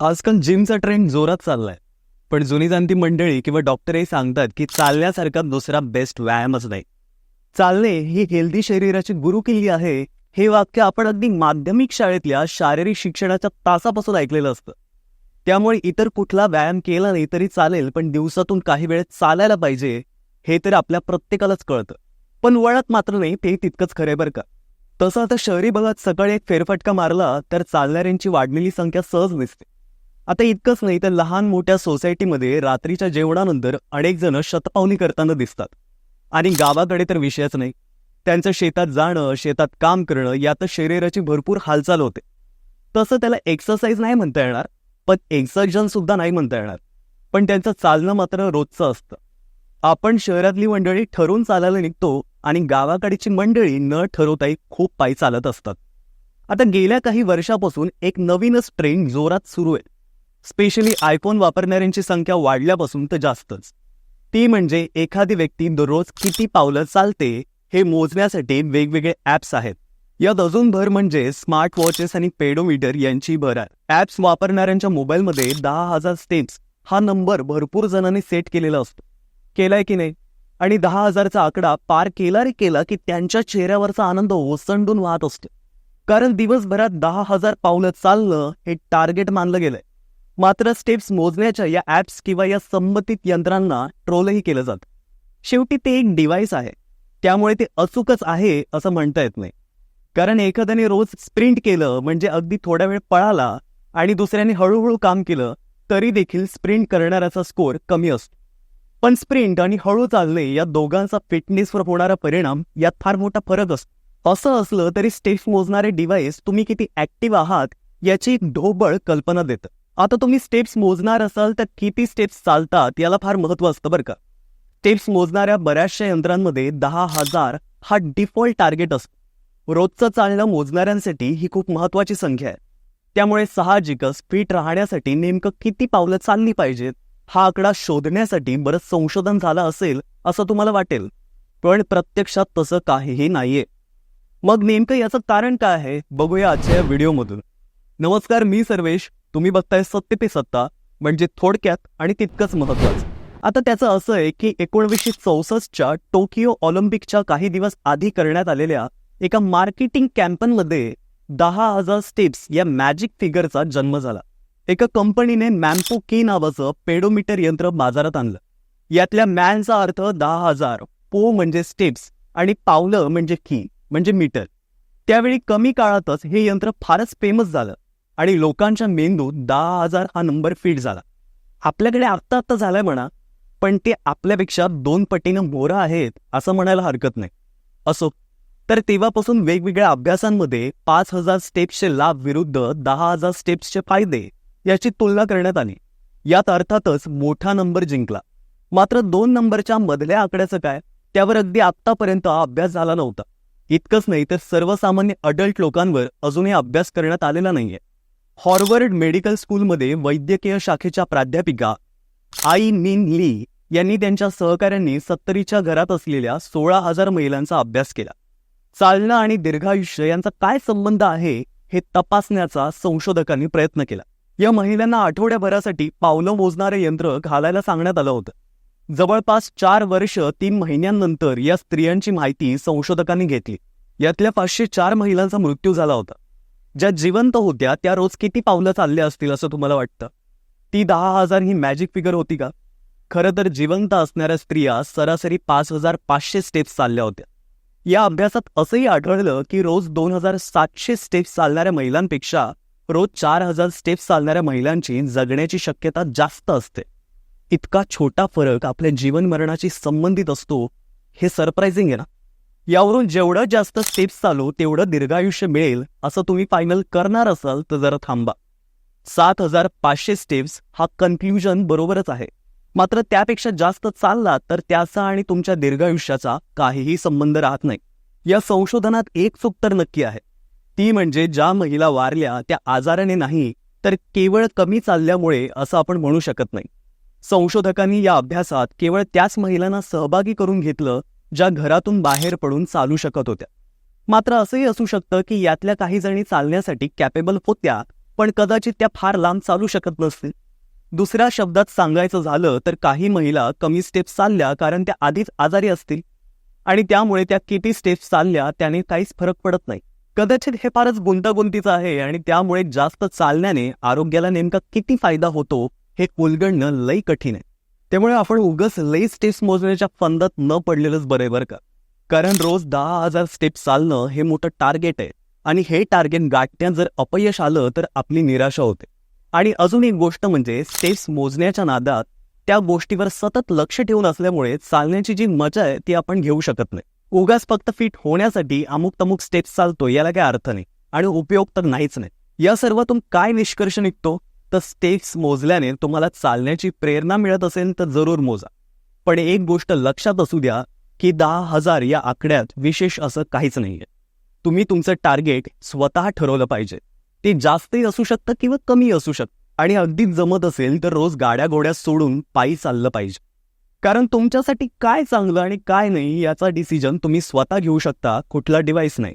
आजकाल जिमचा ट्रेंड जोरात चाललाय. पण जुनी जाणती मंडळी किंवा डॉक्टरही सांगतात की चालण्यासारखा दुसरा बेस्ट व्यायामच नाही. चालणे ही हेल्दी शरीराची गुरुकिल्ली आहे हे वाक्य आपण अगदी माध्यमिक शाळेतल्या शारीरिक शिक्षणाच्या तासापासून ऐकलेलं असतं. त्यामुळे इतर कुठला व्यायाम केला नाही तरी चालेल पण दिवसातून काही वेळ चालायला पाहिजे हे तर आपल्या प्रत्येकालाच कळतं. पण वळत मात्र नाही ते तितकंच खरे बरं का. तसं आता शहरी भागात सकाळी एक फेरफटका मारला तर चालणाऱ्यांची वाढलेली संख्या सहज दिसते. आता इतकंच नाही तर लहान मोठ्या सोसायटीमध्ये रात्रीच्या जेवणानंतर अनेक जण शतपावणी करताना दिसतात. आणि गावाकडे तर विषयच नाही. त्यांचं शेतात जाणं शेतात काम करणं यात शरीराची भरपूर हालचाल होते. तसं त्याला एक्सरसाइज नाही म्हणता येणार पण एक्सर्जन सुद्धा नाही म्हणता येणार. पण त्यांचं चालणं मात्र रोजचं असतं. आपण शहरातली मंडळी ठरवून चालायला निघतो आणि गावाकडची मंडळी न ठरवताही खूप पायी चालत असतात. आता गेल्या काही वर्षापासून एक नवीनच ट्रेंड जोरात सुरू आहे. स्पेशली आयफोन वापरणाऱ्यांची संख्या वाढल्यापासून तर जास्तच. ती म्हणजे एखादी व्यक्ती दररोज किती पावलं चालते हे मोजण्यासाठी वेगवेगळे ॲप्स आहेत. यात अजून भर म्हणजे स्मार्ट वॉचेस आणि पेडोमीटर यांची भर आहे. ॲप्स वापरणाऱ्यांच्या मोबाईलमध्ये दहा हजार स्टेप्स हा नंबर भरपूर जणांनी सेट केलेला असतो. केलाय की नाही? आणि दहा हजारचा आकडा पार केला रे केला की त्यांच्या चेहऱ्यावरचा आनंद ओसंडून वाहत असतो. कारण दिवसभरात दहा हजार पावलं चालणं हे टार्गेट मानलं गेलंय. मात्र स्टेप्स मोजण्याच्या या ॲप्स किंवा या संबंधित यंत्रांना ट्रोलही केलं जातं. शेवटी ते एक डिव्हाइस आहे. त्यामुळे ते अचूकच आहे असं म्हणता येत नाही. कारण एखाद्याने रोज स्प्रिंट केलं म्हणजे अगदी थोडा वेळ पळाला आणि दुसऱ्याने हळूहळू काम केलं तरी देखील स्प्रिंट करणाऱ्याचा स्कोअर कमी असतो. पण स्प्रिंट आणि हळू चालणे या दोघांचा फिटनेसवर होणारा परिणाम यात फार मोठा फरक असतो. असं असलं तरी स्टेप्स मोजणारे डिव्हाइस तुम्ही किती ऍक्टिव्ह आहात याची एक ढोबळ कल्पना देतं. आता तुम्ही स्टेप्स मोजणार असाल तर किती स्टेप्स चालतात याला फार महत्त्व असतं बरं का. स्टेप्स मोजणाऱ्या बऱ्याचशा यंत्रांमध्ये दहा हजार हा डिफॉल्ट टार्गेट असतो. रोजचं चालणं मोजणाऱ्यांसाठी ही खूप महत्वाची संख्या आहे. त्यामुळे साहजिकच फिट राहण्यासाठी नेमकं किती पावलं चालली पाहिजेत हा आकडा शोधण्यासाठी बरंच संशोधन झालं असेल असं तुम्हाला वाटेल. पण प्रत्यक्षात तसं काहीही नाहीये. मग नेमकं याचं कारण काय आहे? बघूया आजच्या व्हिडिओमधून नमस्कार मी सर्वेश. तुम्ही बघताय सत्य ते सत्ता म्हणजे थोडक्यात आणि तितकंच महत्वाचं आता त्याचं असं आहे की एकोणवीसशे चौसष्टच्या टोकियो ऑलिम्पिकच्या काही दिवस आधी करण्यात आलेल्या एका मार्केटिंग कॅम्पनमध्ये दहा हजार स्टेप्स या मॅजिक फिगरचा जन्म झाला. एका कंपनीने मॅम्पो की नावाचं पेडोमीटर यंत्र बाजारात आणलं. यातल्या मॅनचा अर्थ दहा हजार पो म्हणजे स्टेप्स आणि पावलं म्हणजे की म्हणजे मीटर. त्यावेळी कमी काळातच हे यंत्र फारच फेमस झालं. आणि लोकांच्या मेंदूत दहा हजार हा नंबर फिट झाला. आपल्याकडे आत्ता आत्ता झालाय म्हणा पण ते आपल्यापेक्षा दोन पटीनं मोरं आहेत असं म्हणायला हरकत नाही. असो तर तेव्हापासून वेगवेगळ्या अभ्यासांमध्ये पाच हजार स्टेप्सचे लाभ विरुद्ध दहा हजार स्टेप्सचे फायदे याची तुलना करण्यात आली. यात अर्थातच मोठा नंबर जिंकला. मात्र दोन नंबरच्या मधल्या आकड्याचं काय? त्यावर अगदी आत्तापर्यंत अभ्यास झाला नव्हता. इतकंच नाही तर सर्वसामान्य अडल्ट लोकांवर अजूनही अभ्यास करण्यात आलेला नाहीये. हॉर्वर्ड मेडिकल स्कूलमध्ये वैद्यकीय शाखेच्या प्राध्यापिका आई मिन ली यांनी त्यांच्या सहकाऱ्यांनी सत्तरीच्या घरात असलेल्या सोळा हजार महिलांचा अभ्यास केला. चालणं आणि दीर्घायुष्य यांचा काय संबंध आहे हे तपासण्याचा संशोधकांनी प्रयत्न केला. या महिलांना आठवड्याभरासाठी पावलं मोजणारे यंत्र घालायला सांगण्यात आलं होतं. जवळपास चार वर्ष तीन महिन्यांनंतर या स्त्रियांची माहिती संशोधकांनी घेतली. यातल्या पाचशे चार महिलांचा मृत्यू झाला होता. ज्या जिवंत होत्या त्या रोज किती पावलं चालले असतील असं तुम्हाला वाटतं? ती दहा हजार ही मॅजिक फिगर होती का? खरं तर जिवंत असणाऱ्या स्त्रिया सरासरी पाच हजार पाचशे स्टेप्स चालल्या होत्या. या अभ्यासात असंही आढळलं की रोज दोन हजार सातशे स्टेप्स चालणाऱ्या महिलांपेक्षा रोज चार हजार स्टेप्स चालणाऱ्या महिलांची जगण्याची शक्यता जास्त असते. इतका छोटा फरक आपल्या जीवन मरणाशी संबंधित असतो हे सरप्रायझिंग आहे ना? यावरून जेवढं जास्त स्टेप्स चालू तेवढं दीर्घायुष्य मिळेल असं तुम्ही फायनल करणार असाल तर जरा थांबा. सात हजार पाचशे स्टेप्स हा कन्फ्युजन बरोबरच आहे. मात्र त्यापेक्षा जास्त चालला तर त्याचा आणि तुमच्या दीर्घायुष्याचा काहीही संबंध राहत नाही. या संशोधनात एक चूक तर नक्की आहे. ती म्हणजे ज्या महिला वारल्या त्या आजाराने नाही तर केवळ कमी चालल्यामुळे असं आपण म्हणू शकत नाही. संशोधकांनी या अभ्यासात केवळ त्याच महिलांना सहभागी करून घेतलं ज्या घरातून बाहेर पडून चालू शकत होत्या. मात्र असंही असू शकतं की यातल्या काही जणी चालण्यासाठी कॅपेबल होत्या पण कदाचित त्या फार लांब चालू शकत नसतील. दुसऱ्या शब्दात सांगायचं झालं तर काही महिला कमी स्टेप्स चालल्या कारण त्या आधीच आजारी असतील. आणि त्यामुळे त्या किती स्टेप्स चालल्या त्याने काहीच फरक पडत नाही. कदाचित हे फारच गुंतागुंतीचं आहे आणि त्यामुळे जास्त चालण्याने आरोग्याला नेमका किती फायदा होतो हे उलगडणं लई कठीण आहे. त्यामुळे आपण उगस लई स्टेप्स मोजण्याच्या फंदात न पडलेलंच बरे बरं का. कारण रोज दहा हजार स्टेप्स चालणं हे मोठं टार्गेट आहे. आणि हे टार्गेट गाठण्यात जर अपयश आलं तर आपली निराशा होते. आणि अजून एक गोष्ट म्हणजे स्टेप्स मोजण्याच्या नादात त्या गोष्टीवर सतत लक्ष ठेवून असल्यामुळे चालण्याची जी मजा आहे ती आपण घेऊ शकत नाही. उगाच फक्त फिट होण्यासाठी अमुक तमुक स्टेप्स चालतो याला काही अर्थ नाही. आणि उपयोग तर नाहीच नाही. या सर्वातून काय निष्कर्ष निघतो? तर स्टेप्स मोजल्याने तुम्हाला चालण्याची प्रेरणा मिळत असेल तर जरूर मोजा. पण एक गोष्ट लक्षात असू द्या की दहा हजार या आकड्यात विशेष असं काहीच नाहीये. तुम्ही तुमचं टार्गेट स्वतः ठरवलं पाहिजे. ते जास्तही असू शकतं किंवा कमी असू शकतं. आणि अगदीच जमत असेल तर रोज गाड्या गोड्या सोडून पायी चाललं पाहिजे. कारण तुमच्यासाठी काय चांगलं आणि काय नाही याचा डिसिजन तुम्ही स्वतः घेऊ शकता कुठला डिव्हाइस नाही.